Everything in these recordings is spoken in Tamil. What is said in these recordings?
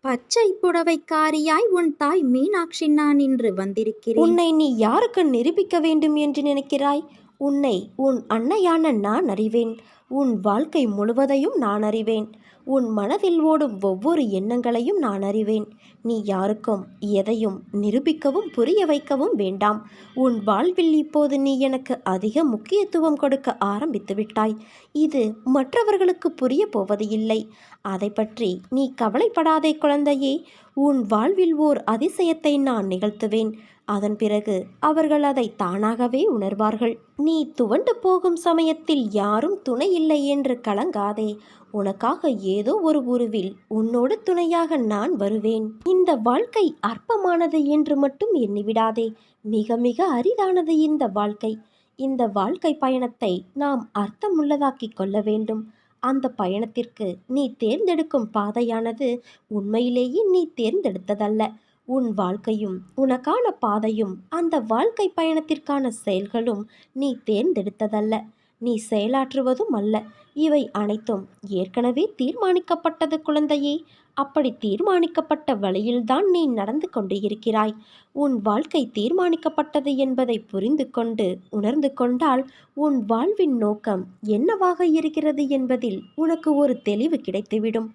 பச்சை புடவைக்காரியாய் உன் தாய் மீனாட்சி நான் இன்று வந்திருக்கிறேன். உன்னை நீ யாருக்கு நிரூபிக்க வேண்டும் என்று நினைக்கிறாய்? உன்னை உன் அன்னையான நான் அறிவேன். உன் வாழ்க்கை முழுவதையும் நான் அறிவேன். உன் மனதில் ஓடும் ஒவ்வொரு எண்ணங்களையும் நான் அறிவேன். நீ யாருக்கும் எதையும் நிரூபிக்கவும் புரிய வைக்கவும் வேண்டாம். உன் வாழ்வில் இப்போது நீ எனக்கு அதிக முக்கியத்துவம் கொடுக்க ஆரம்பித்து விட்டாய். இது மற்றவர்களுக்கு புரிய போவது இல்லை. அதை பற்றி நீ கவலைப்படாதே குழந்தையே. உன் வாழ்வில் ஓர் அதிசயத்தை நான் நிகழ்த்துவேன். அதன் பிறகு அவர்கள் அதை தானாகவே உணர்வார்கள். நீ துவண்டு போகும் சமயத்தில் யாரும் துணை இல்லை என்று கலங்காதே. உனக்காக ஏதோ ஒரு உருவில் உன்னோடு துணையாக நான் வருவேன். இந்த வாழ்க்கை அற்பமானது என்று மட்டும் எண்ணிவிடாதே. மிக மிக அரிதானது இந்த வாழ்க்கை. இந்த வாழ்க்கை பயணத்தை நாம் அர்த்தமுள்ளதாக்கிக் கொள்ள வேண்டும். அந்த பயணத்திற்கு நீ தேர்ந்தெடுக்கும் பாதையானது உண்மையிலேயே நீ தேர்ந்தெடுத்ததல்ல. உன் வாழ்க்கையும் உனக்கான பாதையும் அந்த வாழ்க்கை பயணத்திற்கான செயல்களும் நீ தேர்ந்தெடுத்ததல்ல. நீ செயலாற்றுவதும் அல்ல. இவை அனைத்தும் ஏற்கனவே தீர்மானிக்கப்பட்டது குழந்தையே. அப்படி தீர்மானிக்கப்பட்ட வழியில்தான் நீ நடந்து கொண்டு இருக்கிறாய் உன் வாழ்க்கை தீர்மானிக்கப்பட்டது என்பதை புரிந்து கொண்டு உணர்ந்து கொண்டால் உன் வாழ்வின் நோக்கம் என்னவாக இருக்கிறது என்பதில் உனக்கு ஒரு தெளிவு கிடைத்துவிடும்.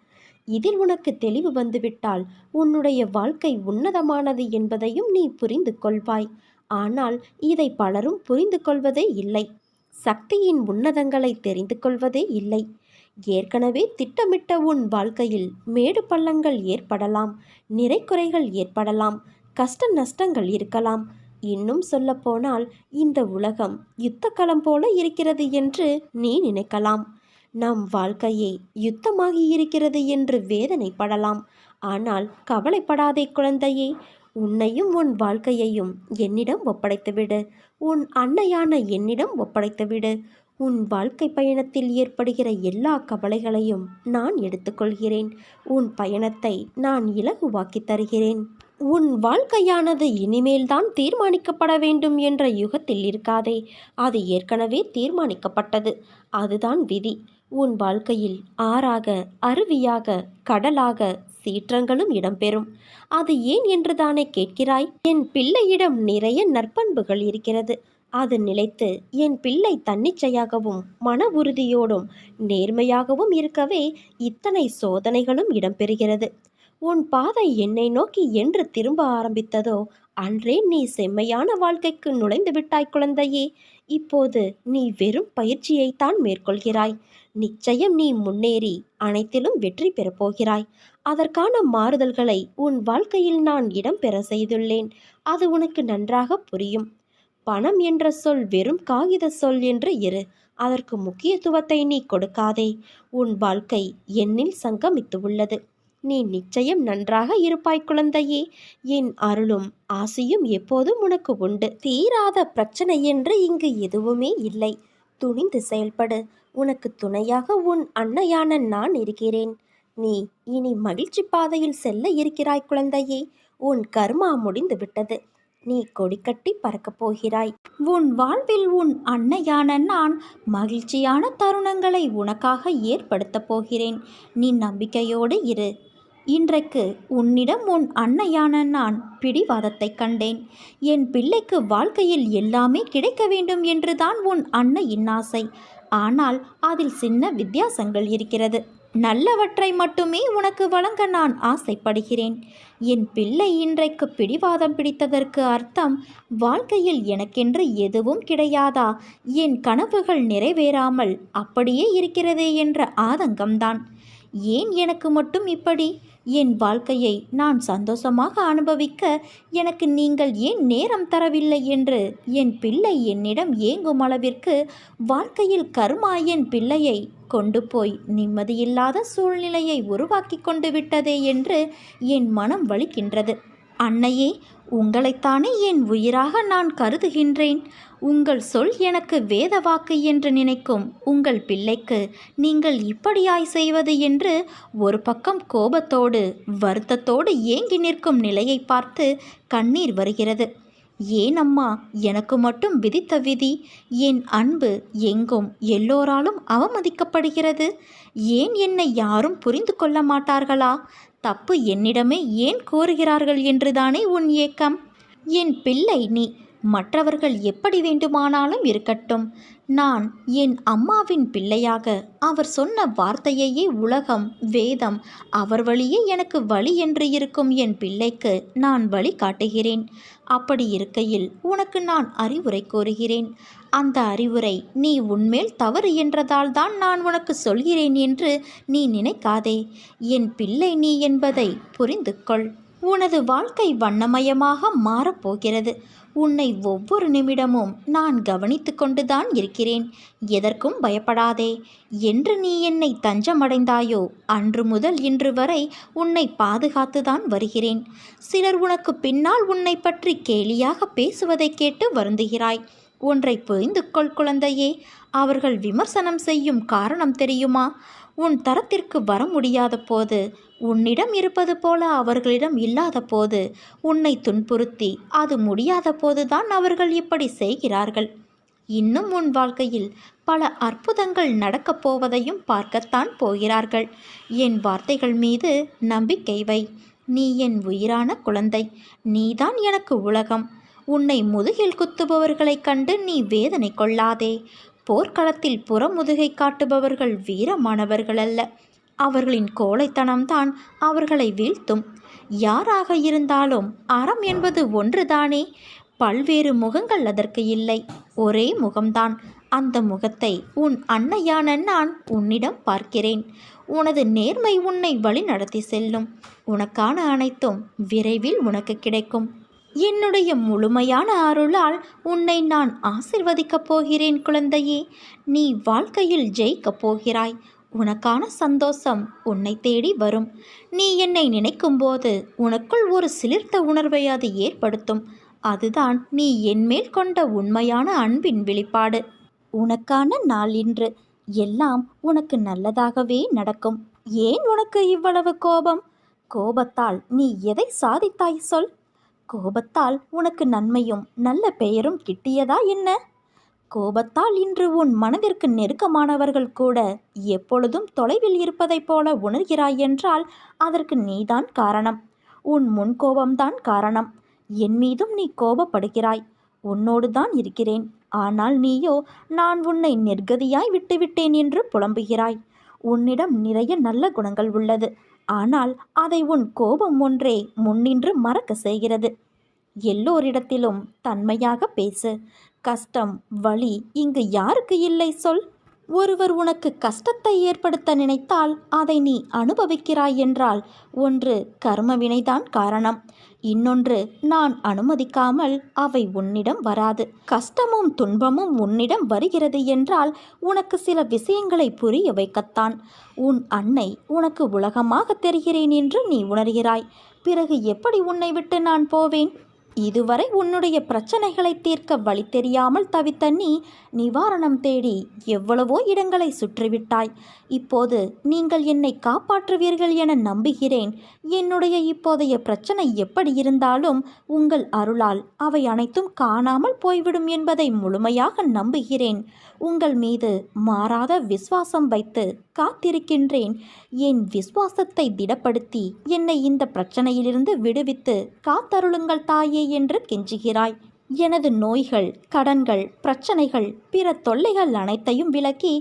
இதில் உனக்கு தெளிவு வந்துவிட்டால் உன்னுடைய வாழ்க்கை உன்னதமானது என்பதையும் நீ புரிந்து கொள்வாய். ஆனால் இதை பலரும் புரிந்து கொள்வதே இல்லை. சக்தியின் உன்னதங்களை தெரிந்து கொள்வதே இல்லை. ஏற்கனவே திட்டமிட்ட உன் வாழ்க்கையில் மேடு பள்ளங்கள் ஏற்படலாம் நிறைக்குறைகள் ஏற்படலாம் கஷ்ட நஷ்டங்கள் இருக்கலாம். இன்னும் சொல்லப்போனால் இந்த உலகம் யுத்தக்களம் போல இருக்கிறது என்று நீ நினைக்கலாம். நம் வாழ்க்கையே யுத்தமாகி இருக்கிறது என்று வேதனைப்படலாம். ஆனால் கவலைப்படாதே குழந்தையே உன்னையும் உன் வாழ்க்கையையும் என்னிடம் ஒப்படைத்துவிடு. உன் அன்னையான என்னிடம் ஒப்படைத்துவிடு. உன் வாழ்க்கை பயணத்தில் ஏற்படுகிற எல்லா கவலைகளையும் நான் எடுத்துக்கொள்கிறேன். உன் பயணத்தை நான் இலகுவாக்கி தருகிறேன். உன் வாழ்க்கையானது இனிமேல்தான் தீர்மானிக்கப்பட வேண்டும் என்ற யுகத்தில் இருக்காதே. அது ஏற்கனவே தீர்மானிக்கப்பட்டது. அதுதான் விதி. உன் வாழ்க்கையில் ஆறாக அருவியாக கடலாக சீற்றங்களும் இடம்பெறும். அது ஏன் என்று தானே கேட்கிறாய்? என் பிள்ளையிடம் நிறைய நற்பண்புகள் இருக்கிறது. அது நிலைத்து என் பிள்ளை தன்னிச்சையாகவும் மன உறுதியோடும் நேர்மையாகவும் இருக்கவே இத்தனை சோதனைகளும் இடம்பெறுகிறது. உன் பாதை என்னை நோக்கி என்று திரும்ப ஆரம்பித்ததோ அன்றே நீ செம்மையான வாழ்க்கைக்கு நுழைந்து விட்டாய் குழந்தையே. இப்போது நீ வெறும் பயிற்சியைத்தான் மேற்கொள்கிறாய். நிச்சயம் நீ முன்னேறி அனைத்திலும் வெற்றி பெறப்போகிறாய் அதற்கான மாறுதல்களை உன் வாழ்க்கையில் நான் இடம் பெற செய்துள்ளேன். அது உனக்கு நன்றாக புரியும். பணம் என்ற சொல் வெறும் காகித சொல் என்று இரு. அதற்கு முக்கியத்துவத்தை நீ கொடுக்காதே. உன் வாழ்க்கை என்னில் சங்கமித்து உள்ளது. நீ நிச்சயம் நன்றாக இருப்பாய் குழந்தையே. என் அருளும் ஆசையும் எப்போதும் உனக்கு உண்டு. தீராத பிரச்சனை என்று இங்கு எதுவுமே இல்லை. துணிந்து செயல்படு. உனக்கு துணையாக உன் அன்னையான நான் இருக்கிறேன். நீ இனி மகிழ்ச்சி பாதையில் செல்ல இருக்கிறாய் குழந்தையே. உன் கர்மா முடிந்து விட்டது. நீ கொடிக்கட்டி பறக்கப் போகிறாய். உன் வாழ்வில் உன் அன்னையான நான் மகிழ்ச்சியான தருணங்களை உனக்காக ஏற்படுத்தப் போகிறேன். நீ நம்பிக்கையோடு இரு. இன்றைக்கு உன்னிடம் உன் அன்னையான நான் பிடிவாதத்தை கண்டேன். என் பிள்ளைக்கு வாழ்க்கையில் எல்லாமே கிடைக்க வேண்டும் என்றுதான் உன் அன்னையின் ஆசை. ஆனால் அதில் சின்ன வித்தியாசங்கள் இருக்கிறது. நல்லவற்றை மட்டுமே உனக்கு வழங்க நான் ஆசைப்படுகிறேன். என் பிள்ளை இன்றைக்கு பிடிவாதம் பிடித்ததற்கு அர்த்தம் வாழ்க்கையில் எனக்கென்று எதுவும் கிடையாதா? என் கனவுகள் நிறைவேறாமல் அப்படியே இருக்கிறதே என்ற ஆதங்கம்தான். ஏன் எனக்கு மட்டும் இப்படி? என் வாழ்க்கையை நான் சந்தோஷமாக அனுபவிக்க எனக்கு நீங்கள் ஏன் நேரம் தரவில்லை என்று? என் பிள்ளை என்னிடம் ஏங்கும் அளவிற்கு வாழ்க்கையில் கருமா என் பிள்ளையை கொண்டு போய் நிம்மதியில்லாத சூழ்நிலையை உருவாக்கி கொண்டு விட்டதே என்று என் மனம் வலிக்கின்றது. அன்னையே உங்களைத்தானே என் உயிராக நான் கருதுகின்றேன். உங்கள் சொல் எனக்கு வேத வாக்கு என்று நினைக்கும் உங்கள் பிள்ளைக்கு நீங்கள் இப்படியாய் செய்வது என்று ஒரு பக்கம் கோபத்தோடு வருத்தத்தோடு ஏங்கி நிற்கும் நிலையை பார்த்து கண்ணீர் வருகிறது. ஏன் அம்மா எனக்கு மட்டும் விதித்த விதி? என் அன்பு எங்கும் எல்லோராலும் அவமதிக்கப்படுகிறது. ஏன் என்னை யாரும் புரிந்து கொள்ள மாட்டார்களா? தப்பு என்னிடமே ஏன் கோருகிறார்கள் என்றுதானே உன் ஏக்கம்? என் பிள்ளை நீ மற்றவர்கள் எப்படி வேண்டுமானாலும் இருக்கட்டும். நான் என் அம்மாவின் பிள்ளையாக அவர் சொன்ன வார்த்தையையே உலகம் வேதம் அவர் வழியே எனக்கு வழி என்று இருக்கும் என் பிள்ளைக்கு நான் வழி காட்டுகிறேன் அப்படி இருக்கையில் உனக்கு நான் அறிவுரை கூறுகிறேன் அந்த அறிவுரை நீ உன்மேல் தவறு என்றதால் தான் நான் உனக்கு சொல்கிறேன் என்று நீ நினைக்காதே. என் பிள்ளை நீ என்பதை புரிந்து கொள் உனது வாழ்க்கை வண்ணமயமாக மாறப்போகிறது. உன்னை ஒவ்வொரு நிமிடமும் நான் கவனித்து கொண்டுதான் இருக்கிறேன். எதற்கும் பயப்படாதே. என்று நீ என்னை தஞ்சமடைந்தாயோ அன்று முதல் இன்று வரை உன்னை பாதுகாத்துதான் வருகிறேன். சிலர் உனக்கு பின்னால் உன்னை பற்றி கேலியாக பேசுவதை கேட்டு வருந்துகிறாய். ஒன்றை புரிந்து கொள் குழந்தையே. அவர்கள் விமர்சனம் செய்யும் காரணம் தெரியுமா? உன் தரத்திற்கு வர முடியாத போது உன்னிடம் இருப்பது போல அவர்களிடம் இல்லாத போது உன்னை துன்புறுத்தி அது முடியாத போதுதான் அவர்கள் இப்படி செய்கிறார்கள். இன்னும் உன் வாழ்க்கையில் பல அற்புதங்கள் நடக்கப் போவதையும் பார்க்கத்தான் போகிறார்கள். என் வார்த்தைகள் மீது நம்பிக்கை வை. நீ என் உயிரான குழந்தை. நீதான் எனக்கு உலகம். உன்னை முதுகில் குத்துபவர்களைக் கண்டு நீ வேதனை கொள்ளாதே. போர்க்களத்தில் புறமுதுகை காட்டுபவர்கள் வீரமானவர்கள் அல்ல அவர்களின் கோழைத்தனம்தான் அவர்களை வீழ்த்தும். யாராக இருந்தாலும் அறம் என்பது ஒன்றுதானே. பல்வேறு முகங்கள் அதற்கு இல்லை. ஒரே முகம்தான். அந்த முகத்தை உன் அன்னையான நான் உன்னிடம் பார்க்கிறேன். உனது நேர்மை உன்னை வழி நடத்தி செல்லும். உனக்கான அனைத்தும் விரைவில் உனக்கு கிடைக்கும். என்னுடைய முழுமையான அருளால் உன்னை நான் ஆசிர்வதிக்கப் போகிறேன் குழந்தையே. நீ வாழ்க்கையில் ஜெயிக்கப் போகிறாய். உனக்கான சந்தோஷம் உன்னை தேடி வரும். நீ என்னை நினைக்கும்போது உனக்குள் ஒரு சிலிர்த்த உணர்வை அது ஏற்படுத்தும். அதுதான் நீ என்மேல் கொண்ட உண்மையான அன்பின் வெளிப்பாடு. உனக்கான நாள் இன்று. எல்லாம் உனக்கு நல்லதாகவே நடக்கும். ஏன் உனக்கு இவ்வளவு கோபம்? கோபத்தால் நீ எதை சாதித்தாய் சொல்? கோபத்தால் உனக்கு நன்மையும் நல்ல பெயரும் கிட்டியதா என்ன? கோபத்தால் இன்று உன் மனதிற்கு நெருக்கமானவர்கள் கூட எப்பொழுதும் தொலைவில் இருப்பதைப் போல உணர்கிறாய் என்றால் அதற்கு நீதான் காரணம். உன் முன் கோபம்தான் காரணம். என் மீதும் நீ கோபப்படுகிறாய். உன்னோடு தான் இருக்கிறேன். ஆனால் நீயோ நான் உன்னை நிர்கதியாய் விட்டுவிட்டேன் என்று புலம்புகிறாய். உன்னிடம் நிறைய நல்ல குணங்கள் உள்ளது. ஆனால் அதை உன் கோபம் ஒன்றே முன்னின்று மறக்க செய்கிறது. எல்லோரிடத்திலும் தன்மையாக பேசு. கஷ்டம் வலி இங்கு யாருக்கு இல்லை சொல். ஒருவர் உனக்கு கஷ்டத்தை ஏற்படுத்த நினைத்தால் அதை நீ அனுபவிக்கிறாய் என்றால் ஒன்று கர்மவினைதான் காரணம். இன்னொன்று நான் அனுமதிக்காமல் அவை உன்னிடம் வராது. கஷ்டமும் துன்பமும் உன்னிடம் வருகிறது என்றால் உனக்கு சில விஷயங்களை புரிய வைக்கத்தான். உன் அன்னை உனக்கு உலகமாக தெரிகிறேன் என்று நீ உணர்கிறாய். பிறகு எப்படி உன்னை விட்டு நான் போவேன்? இதுவரை உன்னுடைய பிரச்சனைகளை தீர்க்க வழி தெரியாமல் தவித்த நீ நிவாரணம் தேடி எவ்வளவோ இடங்களை சுற்றிவிட்டாய். இப்போது நீங்கள் என்னை காப்பாற்றுவீர்கள் என நம்புகிறேன். என்னுடைய இப்போதைய பிரச்சனை எப்படி இருந்தாலும் உங்கள் அருளால் அவை அனைத்தும் காணாமல் போய்விடும் என்பதை முழுமையாக நம்புகிறேன். உங்கள் மீது மாறாத விசுவாசம் வைத்து காத்திருக்கின்றேன். என் விசுவாசத்தை திடப்படுத்தி என்னை இந்த பிரச்சனையிலிருந்து விடுவித்து காத்தருளுங்கள் தாயே என்று கெஞ்சுகிறாய். எனது நோய்கள் கடன்கள் பிரச்சனைகள் பிற தொல்லைகள் அனைத்தையும் விலக்கி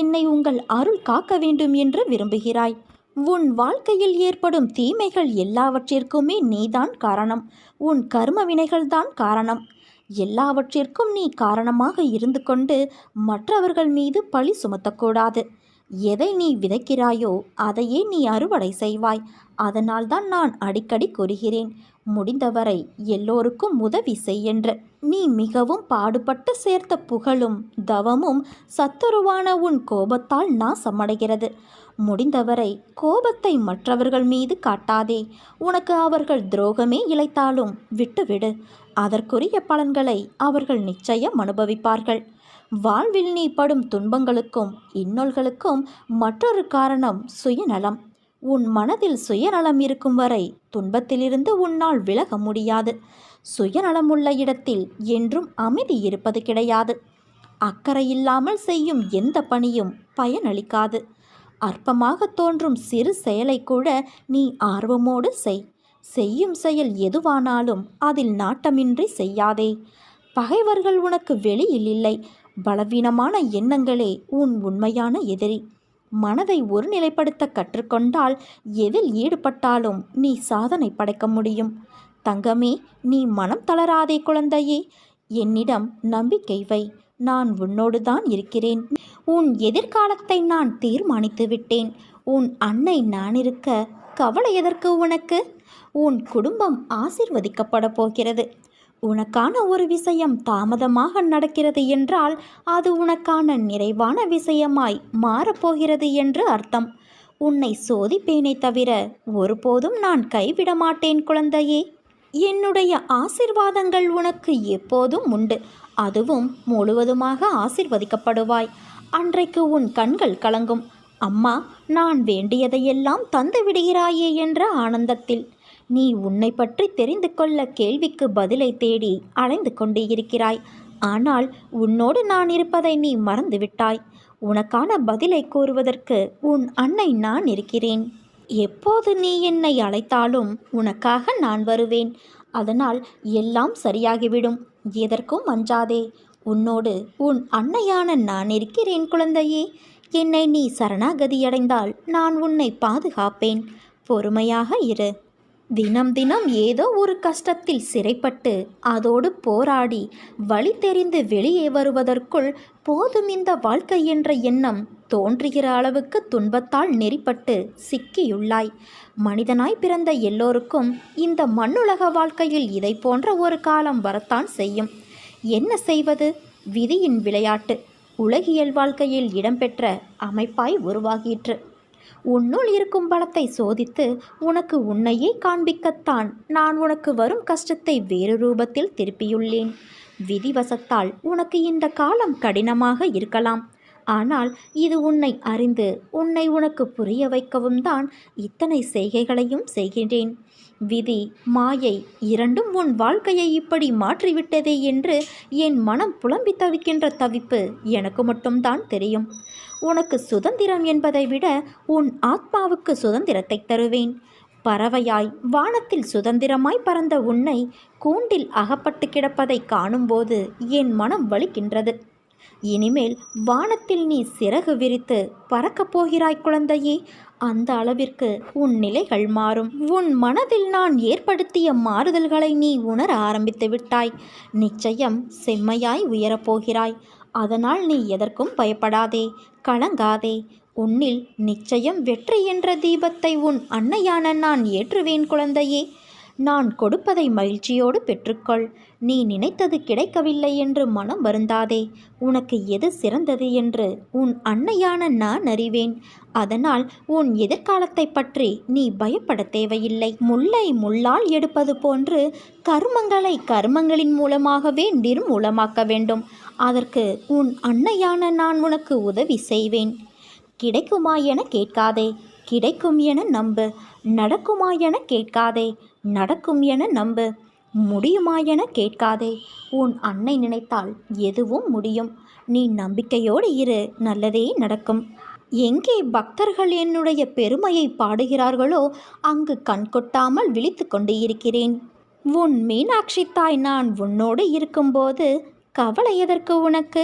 என்னை உங்கள் அருள் காக்க வேண்டும் என்று விரும்புகிறாய். உன் வாழ்க்கையில் ஏற்படும் தீமைகள் எல்லாவற்றிற்குமே நீதான் காரணம். உன் கர்ம வினைகள்தான் காரணம். எல்லாவற்றிற்கும் நீ காரணமாக இருந்து கொண்டு மற்றவர்கள் மீது பழி சுமத்தக்கூடாது. எதை நீ விதைக்கிறாயோ அதையே நீ அறுவடை செய்வாய். அதனால்தான் நான் அடிக்கடி கூறுகிறேன் முடிந்தவரை எல்லோருக்கும் உதவி செய்யென்று நீ மிகவும் பாடுபட்டு சேர்த்த புகழும் தவமும் சத்துருவான உன் கோபத்தால் நாசமடைகிறது. முடிந்தவரை கோபத்தை மற்றவர்கள் மீது காட்டாதே. உனக்கு அவர்கள் துரோகமே இழைத்தாலும் விட்டுவிடு. அதற்குரிய பலன்களை அவர்கள் நிச்சயம் அனுபவிப்பார்கள். வாழ்வில் நீ படும் துன்பங்களுக்கும் இன்னல்களுக்கும் மற்றொரு காரணம் சுயநலம். உன் மனதில் சுயநலம் இருக்கும் வரை துன்பத்திலிருந்து உன்னால் விலக முடியாது. சுயநலமுள்ள இடத்தில் என்றும் அமைதி இருப்பது கிடையாது. அக்கறை இல்லாமல் செய்யும் எந்த பணியும் பயனளிக்காது. அற்பமாக தோன்றும் சிறு செயலை கூட நீ ஆர்வமோடு செய். செய்யும் செயல் எதுவானாலும் அதில் நாட்டமின்றி செய்யாதே. பகைவர்கள் உனக்கு வெளியில் இல்லை. பலவீனமான எண்ணங்களே உன் உண்மையான எதிரி. மனதை ஒருநிலைப்படுத்த கற்றுக்கொண்டால் எதில் ஈடுபட்டாலும் நீ சாதனை படைக்க முடியும். தங்கமே நீ மனம் தளராதே குழந்தையே. என்னிடம் நம்பிக்கை வை. நான் உன்னோடு தான் இருக்கிறேன். உன் எதிர்காலத்தை நான் தீர்மானித்து விட்டேன். உன் அன்னை நான் இருக்க கவலை எதற்கு உனக்கு? உன் குடும்பம் ஆசிர்வதிக்கப்பட போகிறது. உனக்கான ஒரு விஷயம் தாமதமாக நடக்கிறது என்றால் அது உனக்கான நிறைவான விஷயமாய் மாறப்போகிறது என்று அர்த்தம். உன்னை சோதிப்பேனே தவிர ஒருபோதும் நான் கைவிட மாட்டேன் குழந்தையே. என்னுடைய ஆசிர்வாதங்கள் உனக்கு எப்போதும் உண்டு. அதுவும் முழுவதுமாக ஆசிர்வதிக்கப்படுவாய். அன்றைக்கு உன் கண்கள் கலங்கும். அம்மா நான் வேண்டியதையெல்லாம் தந்து விடுகிறாயே என்ற ஆனந்தத்தில். நீ உன்னை பற்றி தெரிந்து கொள்ள கேள்விக்கு பதிலை தேடி அலைந்து கொண்டே இருக்கிறாய். ஆனால் உன்னோடு நான் இருப்பதை நீ மறந்துவிட்டாய் உனக்கான பதிலை கூறுவதற்கு உன் அன்னை நான் இருக்கிறேன். எப்போது நீ என்னை அழைத்தாலும் உனக்காக நான் வருவேன். அதனால் எல்லாம் சரியாகிவிடும். எதற்கும் அஞ்சாதே. உன்னோடு உன் அன்னையான நான் இருக்கிறேன் குழந்தையே. என்னை நீ சரணாகதியடைந்தால் நான் உன்னை பாதுகாப்பேன். பொறுமையாக இரு. தினம் தினம் ஏதோ ஒரு கஷ்டத்தில் சிறைப்பட்டு அதோடு போராடி வழி தெரிந்து வெளியே வருவதற்குள் போதும் இந்த வாழ்க்கை என்ற எண்ணம் தோன்றுகிற அளவுக்கு துன்பத்தால் நெறிப்பட்டு சிக்கியுள்ளாய். மனிதனாய் பிறந்த எல்லோருக்கும் இந்த மண்ணுலக வாழ்க்கையில் இதை போன்ற ஒரு காலம் வரத்தான் செய்யும். என்ன செய்வது? விதியின் விளையாட்டு. உலகியல் வாழ்க்கையில் இடம்பெற்ற அமைப்பாய் உருவாகிற்று. உன்னுள் இருக்கும் பலத்தை சோதித்து உனக்கு உன்னையே காண்பிக்கத்தான் நான் உனக்கு வரும் கஷ்டத்தை வேறு ரூபத்தில் திருப்பியுள்ளேன். விதிவசத்தால் உனக்கு இந்த காலம் கடினமாக இருக்கலாம். ஆனால் இது உன்னை அறிந்து உன்னை உனக்கு புரிய வைக்கவும் தான் இத்தனை செய்கைகளையும் செய்கின்றேன். விதி மாயை இரண்டும் உன் வாழ்க்கையை இப்படி மாற்றிவிட்டதே என்று என் மனம் புலம்பி தவிக்கின்ற தவிப்பு எனக்கு மட்டும்தான் தெரியும். உனக்கு சுதந்திரம் என்பதை விட உன் ஆத்மாவுக்கு சுதந்திரத்தை தருவேன். பறவையாய் வானத்தில் சுதந்திரமாய் பறந்த உன்னை கூண்டில் அகப்பட்டு கிடப்பதை காணும்போது என் மனம் வலிக்கின்றது. இனிமேல் வானத்தில் நீ சிறகு விரித்து பறக்கப் போகிறாய் குழந்தையே. அந்த அளவிற்கு உன் நிலைகள் மாறும். உன் மனதில் நான் ஏற்படுத்திய மாறுதல்களை நீ உணர ஆரம்பித்து விட்டாய். நிச்சயம் செம்மையாய் உயரப்போகிறாய் அதனால் நீ எதற்கும் பயப்படாதே. கலங்காதே. உன்னில் நிச்சயம் வெற்றி என்ற தீபத்தை உன் அன்னையான நான் ஏற்றுவேன் குழந்தையே. நான் கொடுப்பதை மகிழ்ச்சியோடு பெற்றுக்கொள். நீ நினைத்தது கிடைக்கவில்லை என்று மனம் வருந்தாதே. உனக்கு எது சிறந்தது என்று உன் அன்னையான நான் அறிவேன். அதனால் உன் எதிர்காலத்தை பற்றி நீ பயப்பட தேவையில்லை. முல்லை முள்ளால் எடுப்பது போன்று கர்மங்களை கர்மங்களின் மூலமாகவே நிர்மூலமாக்க வேண்டும். அதற்கு உன் அன்னையான நான் உனக்கு உதவி செய்வேன். கிடைக்குமா என கேட்காதே. கிடைக்கும் என நம்பு. நடக்குமா என கேட்காதே. நடக்கும் என நம்பு. முடியுமா என கேட்காதே. உன் அன்னை நினைத்தால் எதுவும் முடியும். நீ நம்பிக்கையோடு இரு. நல்லதே நடக்கும். எங்கே பக்தர்கள் என்னுடைய பெருமையை பாடுகிறார்களோ அங்கு கண் கொட்டாமல் விழித்து கொண்டு இருக்கிறேன் உன் மீனாட்சி தாய் நான் உன்னோடு இருக்கும்போது கவலை எதற்கு உனக்கு?